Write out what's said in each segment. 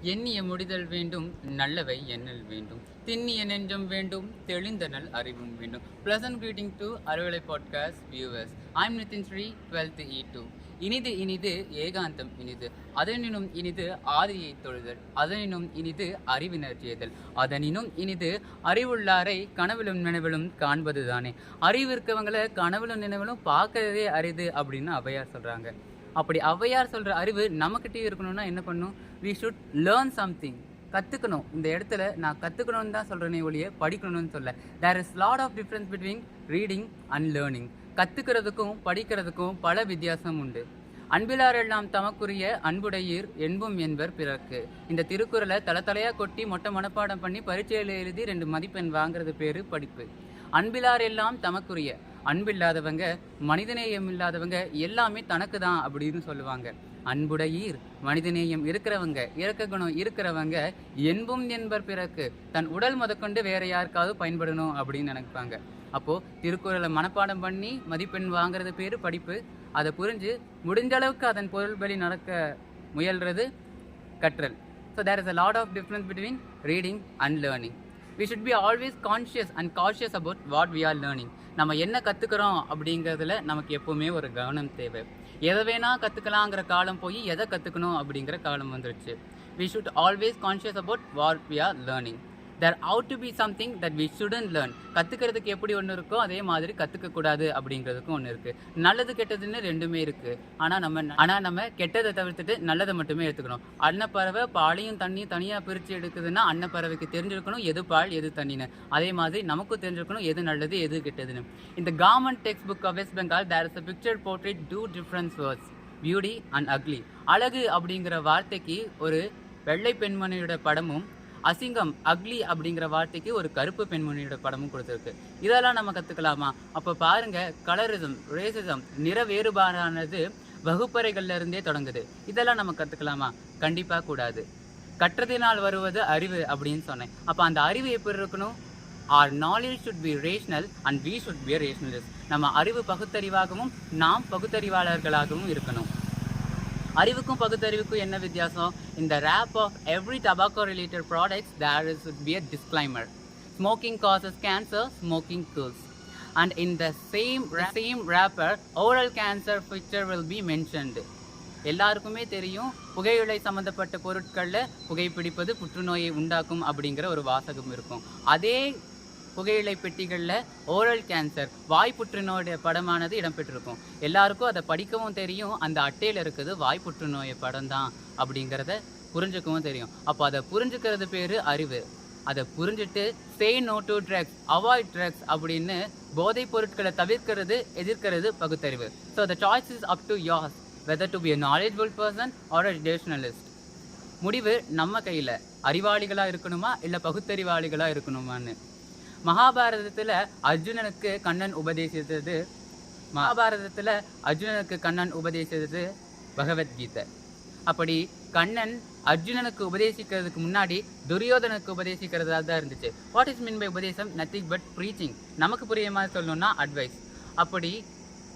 எண்ணிய முடிதல் வேண்டும் நல்லவை எண்ணல் வேண்டும். திண்ணிய நெஞ்சம் வேண்டும் தெளிந்த நல் அறிவும் வேண்டும். Pleasant greeting to Aruvalai podcast viewers I'm Nithin Sri twelfth E two இனிது இனிது ஏகாந்தம் இனிது. அதனினும் இனிது ஆதியை தொழுதல். அதனினும் இனிது அறிவினர் செய்தல். அதனினும் இனிது அறிவுள்ளாரை கனவிலும் நினைவிலும் காண்பதுதானே. அறிவு இருக்கவங்களை கனவிலும் நினைவிலும் பார்க்கறதே அரிது அப்படின்னு அவையார் சொல்றாங்க. அப்படி ஔவையார் சொல்கிற அறிவு நம்மக்கிட்டே இருக்கணும்னா என்ன பண்ணும்? வி ஷுட் லேர்ன் சம்திங் கற்றுக்கணும் இந்த இடத்துல நான் கற்றுக்கணும்னு தான் சொல்கிறேனே ஒழிய படிக்கணும்னு சொல்ல. There is lot of difference between reading and learning கற்றுக்கிறதுக்கும் படிக்கிறதுக்கும் பல வித்தியாசம் உண்டு. அன்பிலார் எல்லாம் தமக்குரிய அன்புடையீர் என்பும் என்பர் பிறக்கு இந்த திருக்குறளை தல தலையாக கொட்டி மொட்டை மனப்பாடம் பண்ணி பரீட்சையில் எழுதி ரெண்டு மதிப்பெண் வாங்குறது பேர் படிப்பு. அன்பிலார் எல்லாம் தமக்குரிய. அன்பில்லாதவங்க மனிதநேயம் இல்லாதவங்க எல்லாமே தனக்கு தான் அப்படின்னு சொல்லுவாங்க. அன்புடையீர் மனிதநேயம் இருக்கிறவங்க இறக்க குணம் இருக்கிறவங்க என்பும் என்பர் பிறகு தன் உடல் முதற்கொண்டு வேற யாருக்காவது பயன்படணும் அப்படின்னு நினைப்பாங்க. அப்போ திருக்குறளை மனப்பாடம் பண்ணி மதிப்பெண் வாங்குறது பேர் படிப்பு. அதை புரிஞ்சு முடிஞ்ச அளவுக்கு அதன் பொருள்படி நடக்க முயல்றது கற்றல். So there is a lot of difference between reading and learning we should be always conscious and cautious about what we are learning நம்ம என்ன கற்றுக்குறோம் அப்படிங்கிறதுல நமக்கு எப்போவுமே ஒரு கவனம் தேவை. எதை வேணால் கற்றுக்கலாங்கிற காலம் போய் எதை கற்றுக்கணும் அப்படிங்கிற காலம் வந்துருச்சு. We should always conscious about what we are learning there ought to be something that we shouldn't learn கற்றுக்கிறதுக்கு எப்படி ஒன்று இருக்கோ அதே மாதிரி கற்றுக்கக்கூடாது அப்படிங்கிறதுக்கும் ஒன்று இருக்குது நல்லது கெட்டதுன்னு ரெண்டுமே இருக்குது ஆனால் நம்ம ஆனால் நம்ம கெட்டதை தவிர்த்துட்டு நல்லதை மட்டுமே எடுத்துக்கணும். அன்னப்பறவை பாலையும் தண்ணியும் தனியாக பிரித்து எடுக்குதுன்னா அன்னப்பறவைக்கு தெரிஞ்சிருக்கணும் எது பால் எது தண்ணின்னு. அதே மாதிரி நமக்கும் தெரிஞ்சிருக்கணும் எது நல்லது எது கெட்டதுன்னு. இந்த government text book of West Bengal there is a picture portrait two difference words beauty and ugly அழகு அப்படிங்கிற வார்த்தைக்கு ஒரு வெள்ளை பெண்மணியோட படமும் அசிங்கம் அக்லி அப்படிங்கிற வார்த்தைக்கு ஒரு கருப்பு பெண்மணியோட படமும் கொடுத்துருக்கு. இதெல்லாம் நம்ம கற்றுக்கலாமா அப்போ பாருங்க கலரிசம் ரேசிசம் நிற வேறுபாடானது வகுப்பறைகள்ல இருந்தே தொடங்குது. இதெல்லாம் நம்ம கற்றுக்கலாமா கண்டிப்பாக கூடாது. கற்றதினால் வருவது அறிவு அப்படின்னு சொன்னேன். அப்போ அந்த அறிவு எப்படி இருக்கணும்? Our knowledge should be rational and we should be rationalist நம்ம அறிவு பகுத்தறிவாகவும் நாம் பகுத்தறிவாளர்களாகவும் இருக்கணும். அறிவுக்கும் பகுத்தறிவுக்கும் என்ன வித்தியாசம்? இந்த wrap of every tobacco related products there is would be a disclaimer. Smoking causes cancer smoking kills. And in the same same wrapper oral cancer picture will be mentioned எல்லாருக்குமே தெரியும் புகையுலை சம்மந்தப்பட்ட பொருட்களில் புகைப்பிடிப்பது புற்றுநோயை உண்டாக்கும் அப்படிங்கிற ஒரு வாசகம் இருக்கும். அதே புகையிலை பெட்டிகளில் ஓரல் கேன்சர் வாய் புற்றுநோயுடைய படமானது இடம்பெற்றிருக்கும். எல்லாருக்கும் அதை படிக்கவும் தெரியும் அந்த அட்டையில் இருக்குது வாய் புற்றுநோய் படம் தான் அப்படிங்கிறத புரிஞ்சுக்கவும் தெரியும். அப்போ அதை புரிஞ்சுக்கிறது பேர் அறிவு. அதை புரிஞ்சுட்டு say no to drugs avoid drugs அப்படின்னு போதைப் பொருட்களை தவிர்க்கிறது எதிர்க்கிறது பகுத்தறிவு. So the choice is up to yours whether to be a knowledgeable person or a rationalist முடிவு நம்ம கையில். அறிவாளிகளாக இருக்கணுமா இல்லை பகுத்தறிவாளிகளாக இருக்கணுமான்னு? மகாபாரதத்தில் அர்ஜுனனுக்கு கண்ணன் உபதேசித்தது மகாபாரதத்தில் அர்ஜுனனுக்கு கண்ணன் உபதேசித்தது பகவத்கீதை. அப்படி கண்ணன் அர்ஜுனனுக்கு உபதேசிக்கிறதுக்கு முன்னாடி துரியோதனுக்கு உபதேசிக்கிறதா தான் இருந்துச்சு. வாட் இஸ் மீன் பை உபதேசம்? நத்திங் பட் ப்ரீச்சிங் நமக்கு புரிய மாதிரி சொல்லணும்னா அட்வைஸ் அப்படி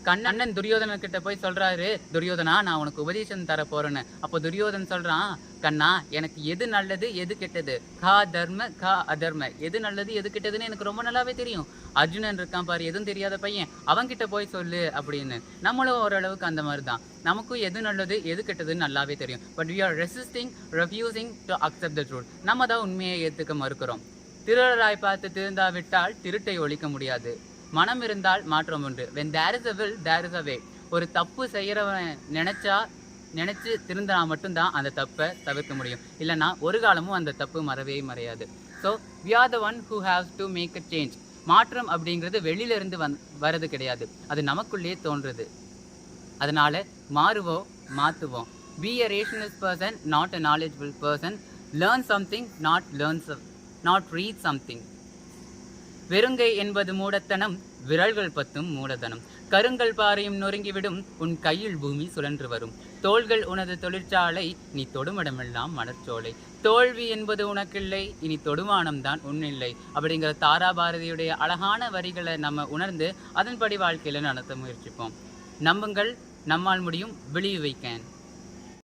கண்ணன் துரியோதனன் கிட்ட போய் சொல்றாரு துரியோதனா நான் உனக்கு உபதேசம் தர போறேன்னு. அப்போ துரியோதன் சொல்றான் கண்ணா எனக்கு எது நல்லது எது கெட்டது? கா தர்ம கா அதர்ம. எது நல்லது எது கெட்டதுன்னு எனக்கு ரொம்ப நல்லாவே தெரியும். அர்ஜுனன் இருக்கான் பாரு எதுவும் தெரியாத பையன். அவன்கிட்ட போய் சொல்லு அப்படின்னு. நம்மளும் ஓரளவுக்கு அந்த மாதிரி தான் நமக்கும் எது நல்லது எது கெட்டதுன்னு நல்லாவே தெரியும். But we are resisting refusing to accept the truth நம்ம தான் உண்மையை ஏற்றுக்க மறுக்கிறோம். திருடராய் பார்த்து திருந்தாவிட்டால் திருட்டை ஒழிக்க முடியாது. மனம் இருந்தால் மாற்றம் உண்டு. When there is a will there is a way ஒரு தப்பு செய்கிறவன் நினச்சா நினச்சி திருந்தினா மட்டும்தான் அந்த தப்பை தவிர்க்க முடியும். இல்லைன்னா ஒரு காலமும் அந்த தப்பு மறவே மறையாது. So we are the one who have to make a change மாற்றம் அப்படிங்கிறது வெளியில இருந்து வந் வர்றது கிடையாது. அது நமக்குள்ளேயே தோன்றுறது அதனால் மாறுவோம் மாற்றுவோம் be a rational person not a knowledgeable person learn something not learn not read something வெறுங்கை என்பது மூடத்தனம் விரல்கள் பத்தும் மூடதனம் கருங்கல் பாறையும் நொறுங்கிவிடும் உன் கையில் பூமி சுழன்று வரும். தோள்கள் உனது தொழிற்சாலை நீ தொடுமிடமெல்லாம் மலர்ச்சோலை தோல்வி என்பது உனக்கில்லை இனி தொடுமானம்தான் உன்னில்லை. அப்படிங்கிற தாரா பாரதியுடைய அழகான வரிகளை நம்ம உணர்ந்து அதன்படி வாழ்க்கையில நடத்த முயற்சிப்போம். நம்புங்கள் நம்மால் முடியும் விழிவு வைக்கேன்